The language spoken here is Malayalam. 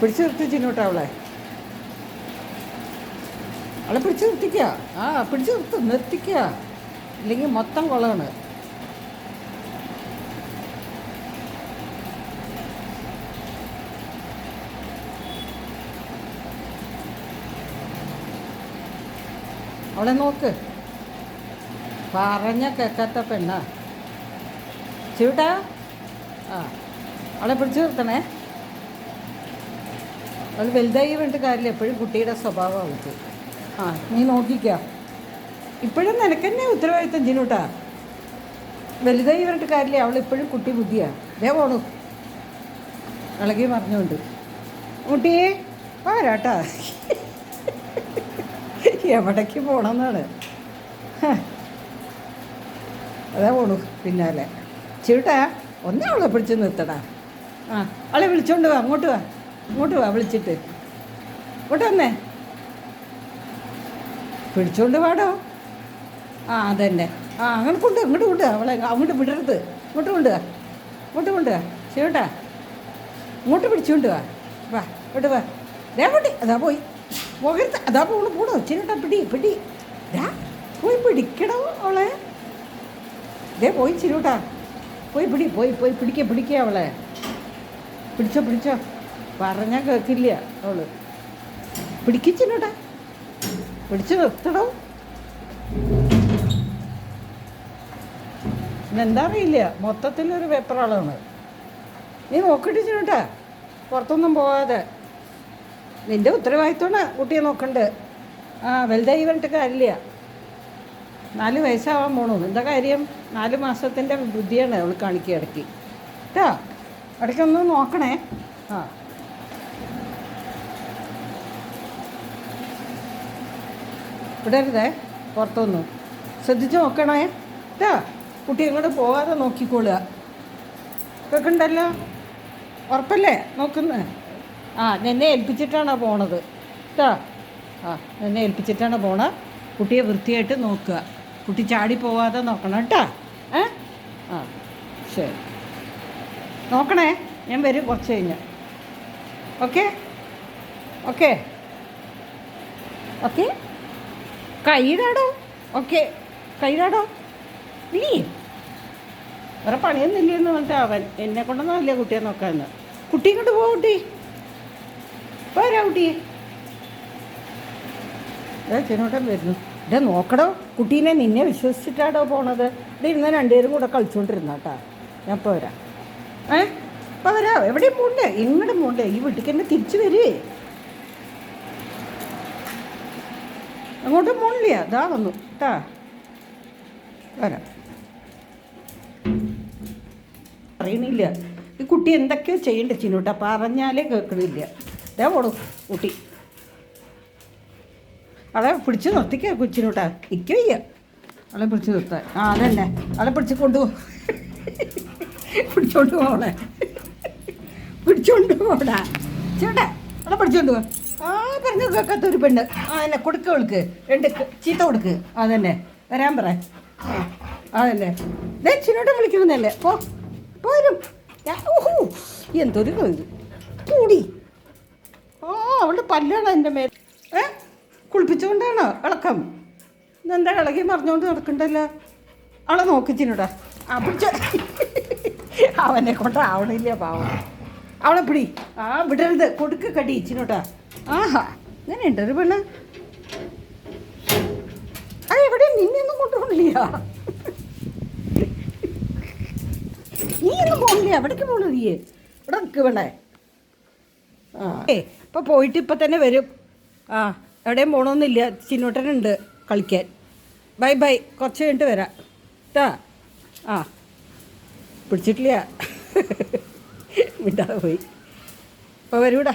പിടിച്ചു നിർത്തി ചിന്നോട്ടാ അവളെ. അവളെ പിടിച്ചു നിർത്തിക്കുക ആ പിടിച്ചു നിർത്ത് നിർത്തിക്കുക ഇല്ലെങ്കിൽ മൊത്തം കൊള്ളാണ്. അവളെ നോക്ക്. പറഞ്ഞ കേൾക്കാത്ത പെണ്ണാ. ചൂട്ടാ ആ അവളെ പിടിച്ചു നിർത്തണേ. അവൾ വലുതായി വേണ്ട കാര്യമില്ല. എപ്പോഴും കുട്ടിയുടെ സ്വഭാവം അവൾക്ക് ആ നീ നോക്കിക്ക. ഇപ്പോഴും നിനക്കെന്നെ ഉത്തരവാദിത്തം ജിനൂട്ടാ. വലുതായി പറഞ്ഞിട്ട് കാര്യമില്ല. അവൾ ഇപ്പോഴും കുട്ടി ബുദ്ധിയാ. ദേ പോണു. ഇളകി പറഞ്ഞുകൊണ്ട് കുട്ടിയെ പോരാട്ടാ എവിടേക്ക് പോണമെന്നാണ്. അതാ പോണു പിന്നാലെ. ചേട്ടാ ഒന്നേ അവളെ പിടിച്ച് നിർത്തടാ. ആ അവളെ വിളിച്ചോണ്ട് വാ അങ്ങോട്ട് വാ. ഇങ്ങോട്ട് വാ വിളിച്ചിട്ട്. ഇങ്ങോട്ട് വന്നേ. പിടിച്ചോണ്ട് വാടോ. ആ അതന്നെ. ആ അങ്ങനെ കൊണ്ട് ഇങ്ങോട്ട് കൊണ്ട് അവളെ അങ്ങോട്ട് വിടരുത്. ഇങ്ങോട്ട് കൊണ്ട് വാ. ഇങ്ങോട്ട് കൊണ്ട് വാ. ചേട്ടാ ഇങ്ങോട്ട് പിടിച്ചോണ്ട് വാ. വാ ഇങ്ങോട്ട് വാ. ദേ പൊട്ടി അതാ പോയി. പോകരുത്. അതാ പോണു? കൂടോ ചേട്ടാ പിടി പിടി. ദാ പോയി പിടിക്കണോ അവളെ. ദേ പോയി ചിരൂട്ടാ പോയി പിടി പോയി പോയി പിടിക്കുക പിടിക്കുക അവളെ. പിടിച്ചോ പിടിച്ചോ. പറഞ്ഞാൽ കേൾക്കില്ല അവൾ. പിടിക്കിച്ചിനോട്ടെ പിടിച്ചു നിർത്തണോ എന്താ അറിയില്ല. മൊത്തത്തിലൊരു പേപ്പറാളാണ്. നീ നോക്കിട്ട് ചിന്നോട്ടാ. പുറത്തൊന്നും പോവാതെ. നിന്റെ ഉത്തരവാദിത്തമാണ് കുട്ടിയെ നോക്കണ്ട്. ആ വലുതായി പറഞ്ഞിട്ട് കാര്യമില്ല. നാല് വയസ്സാവാൻ പോണു. എന്താ കാര്യം? നാല് മാസത്തിന്റെ ബുദ്ധിയാണ് അവൾ കാണിക്കുക ഇടയ്ക്ക്. കേട്ടോ ഇടയ്ക്കൊന്ന് നോക്കണേ. ആ. വിടരുതേ പുറത്തൊന്നും. ശ്രദ്ധിച്ച് നോക്കണേ. കേട്ടോ കുട്ടി ഇങ്ങോട്ട് പോകാതെ നോക്കിക്കോളുക. കേൾക്കണ്ടല്ലോ ഉറപ്പല്ലേ? നോക്കുന്നത് ആ നിന്നെ ഏൽപ്പിച്ചിട്ടാണ് പോണത്. കേട്ടോ ആ നിന്നെ ഏൽപ്പിച്ചിട്ടാണ് പോണ? കുട്ടിയെ വൃത്തിയായിട്ട് നോക്കുക. കുട്ടി ചാടി പോവാതെ നോക്കണം. കേട്ടോ ഏ? ആ ശരി. നോക്കണേ ഞാൻ വരും കുറച്ച് കഴിഞ്ഞ്. ഓക്കെ? ഓക്കെ? ഓക്കെ? കൈയിടാടോ ഓക്കെ. കൈയിടാടോ നീ വേറെ പണിയൊന്നുമില്ലെന്ന് പറഞ്ഞിട്ട് അവൻ എന്നെ കൊണ്ടൊന്നും അല്ലേ കുട്ടിയെ നോക്കാമെന്ന് കുട്ടി ഇങ്ങോട്ട് പോ കുട്ടി? പോരാ കുട്ടിയെ ചേനോട്ടൻ വരുന്നു. ഇതാ നോക്കടോ. കുട്ടീനെ നിന്നെ വിശ്വസിച്ചിട്ടാടോ പോണത്. ഇത് ഇന്ന് രണ്ടുപേരും കൂടെ കളിച്ചുകൊണ്ടിരുന്ന കേട്ടാ ഞാൻ പോരാ ഏ? വരാ. എവിടെയും പോണ്ടേ? എങ്ങോട്ടും പോണ്ടേ? ഈ വീട്ടിലേക്ക് തന്നെ തിരിച്ചു വരുവേ അങ്ങോട്ടും മുള്ളിയ. ഇതാ വന്നു. കേട്ടാ വരാം. അറിയണില്ല. ഈ കുട്ടി എന്തൊക്കെയോ ചെയ്യേണ്ട ചിന്നൂട്ട. പറഞ്ഞാലേ കേൾക്കണില്ല. ഇതാ പോടും കുട്ടി. അവളെ പിടിച്ച് നിർത്തിക്ക കൊച്ചിനൂട്ട. നിൽക്കുക അവളെ പിടിച്ച് നിർത്താൻ. ആ അതന്നെ. അവളെ പിടിച്ച് കൊണ്ടുപോ പിടിച്ചോണ്ട് പോവളെ പിടിച്ചോണ്ട് പോടാ. ചേട്ടാ അവളെ പിടിച്ചോണ്ട് പോ. ആ പറഞ്ഞു കേൾക്കാത്ത ഒരു പെണ്ണ്. ആ എന്നെ കൊടുക്ക കൊടുക്ക് രണ്ട് ചീത്ത കൊടുക്ക്. അതന്നെ. വരാൻ പറ. അതല്ലേ അതന്നെ. വിളിക്കുന്നല്ലേ പോ. പോരും. ഓഹോ എന്തൊരു കൂടി. ആ അവളുടെ പല്ലാണ് എന്റെ മേൽ ഏ? കുളിപ്പിച്ചുകൊണ്ടാണോ ഇളക്കം? ഇതെന്താ ഇളകി മറിഞ്ഞുകൊണ്ട് നടക്കണ്ടല്ലോ? അവളെ നോക്കിച്ചിനോടാ ആ പിടിച്ച. അവനെ കൊണ്ട് ആവണില്ല പാവം. അവളെ പിടി. ആ വിടരുത്. കൊടുക്ക് കടി ഇച്ചിനോട്ടാ ആഹാ ഇങ്ങനെ ഒരു പെണ്ണ്. ആ എവിടെ? നിന്നെയൊന്നും കൊണ്ടുപോകണില്ല. നീ ഒന്നും പോകണില്ല. എവിടേക്ക് പോകണ നീയേ ഇവിടെ നിൽക്ക് വേണ്ടേ ആ ഏ പോയിട്ട് ഇപ്പം തന്നെ വരും. ആ എവിടെയും പോകണമെന്നില്ല ചിന്നോട്ടനുണ്ട് കളിക്കാൻ. Bye bye. കുറച്ച് കഴിഞ്ഞിട്ട് വരാം. കേട്ടാ ആ പിടിച്ചിട്ടില്ല. വിടാതെ പോയി. അപ്പോൾ വരൂടാ.